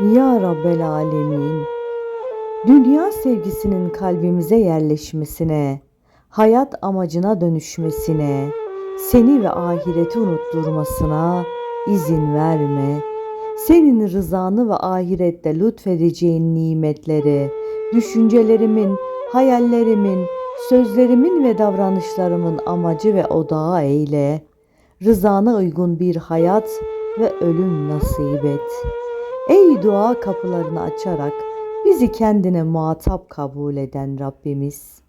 Ya Rabbel Alemin, dünya sevgisinin kalbimize yerleşmesine, hayat amacına dönüşmesine, seni ve ahireti unutturmasına izin verme. Senin rızanı ve ahirette lütfedeceğin nimetleri, düşüncelerimin, hayallerimin, sözlerimin ve davranışlarımın amacı ve odağı eyle. Rızana uygun bir hayat ve ölüm nasip et. Ey dua kapılarını açarak bizi kendine muhatap kabul eden Rabbimiz.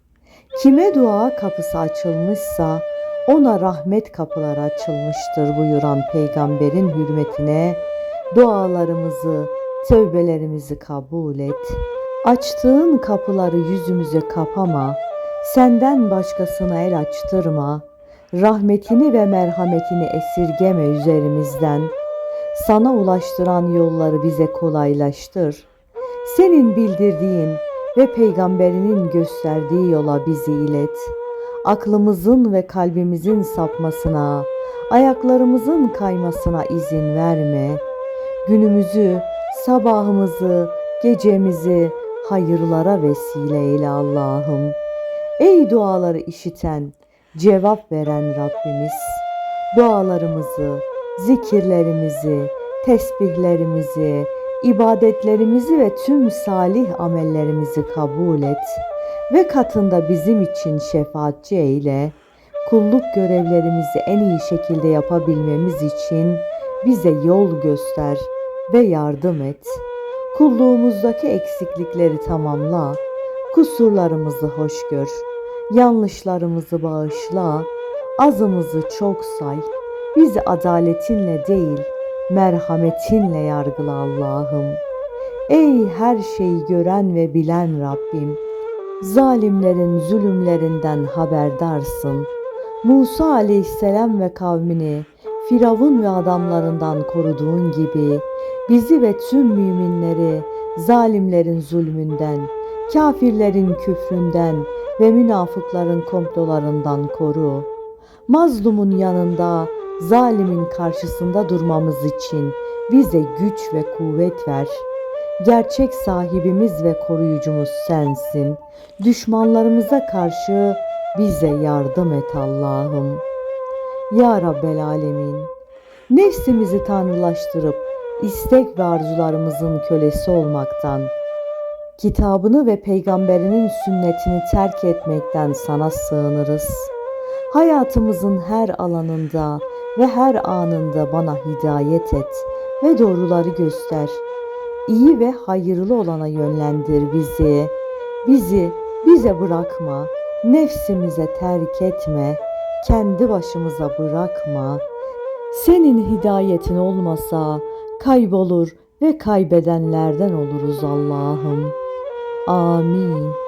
Kime dua kapısı açılmışsa ona rahmet kapıları açılmıştır buyuran peygamberin hürmetine dualarımızı, tövbelerimizi kabul et. Açtığın kapıları yüzümüze kapama, senden başkasına el açtırma, rahmetini ve merhametini esirgeme üzerimizden. Sana ulaştıran yolları bize kolaylaştır. Senin bildirdiğin ve peygamberinin gösterdiği yola bizi ilet. Aklımızın ve kalbimizin sapmasına, ayaklarımızın kaymasına izin verme. Günümüzü, sabahımızı, gecemizi hayırlara vesile eyle Allah'ım. Ey duaları işiten, cevap veren Rabbimiz, dualarımızı, zikirlerimizi, tesbihlerimizi, ibadetlerimizi ve tüm salih amellerimizi kabul et ve katında bizim için şefaatçi eyle. Kulluk görevlerimizi en iyi şekilde yapabilmemiz için bize yol göster ve yardım et. Kulluğumuzdaki eksiklikleri tamamla, kusurlarımızı hoş gör, yanlışlarımızı bağışla, azımızı çok say, bizi adaletinle değil, merhametinle yargıla Allah'ım. Ey her şeyi gören ve bilen Rabbim, zalimlerin zulümlerinden haberdarsın. Musa aleyhisselam ve kavmini Firavun ve adamlarından koruduğun gibi bizi ve tüm müminleri zalimlerin zulmünden, kafirlerin küfründen ve münafıkların komplolarından koru. Mazlumun yanında, zalimin karşısında durmamız için bize güç ve kuvvet ver. Gerçek sahibimiz ve koruyucumuz sensin. Düşmanlarımıza karşı bize yardım et Allah'ım. Ya Rabbel Alemin, nefsimizi tanrılaştırıp istek ve arzularımızın kölesi olmaktan, kitabını ve peygamberinin sünnetini terk etmekten sana sığınırız. Hayatımızın her alanında ve her anında bana hidayet et ve doğruları göster. İyi ve hayırlı olana yönlendir bizi. Bizi bize bırakma, nefsimize terk etme, kendi başımıza bırakma. Senin hidayetin olmasa kaybolur ve kaybedenlerden oluruz Allah'ım. Amin.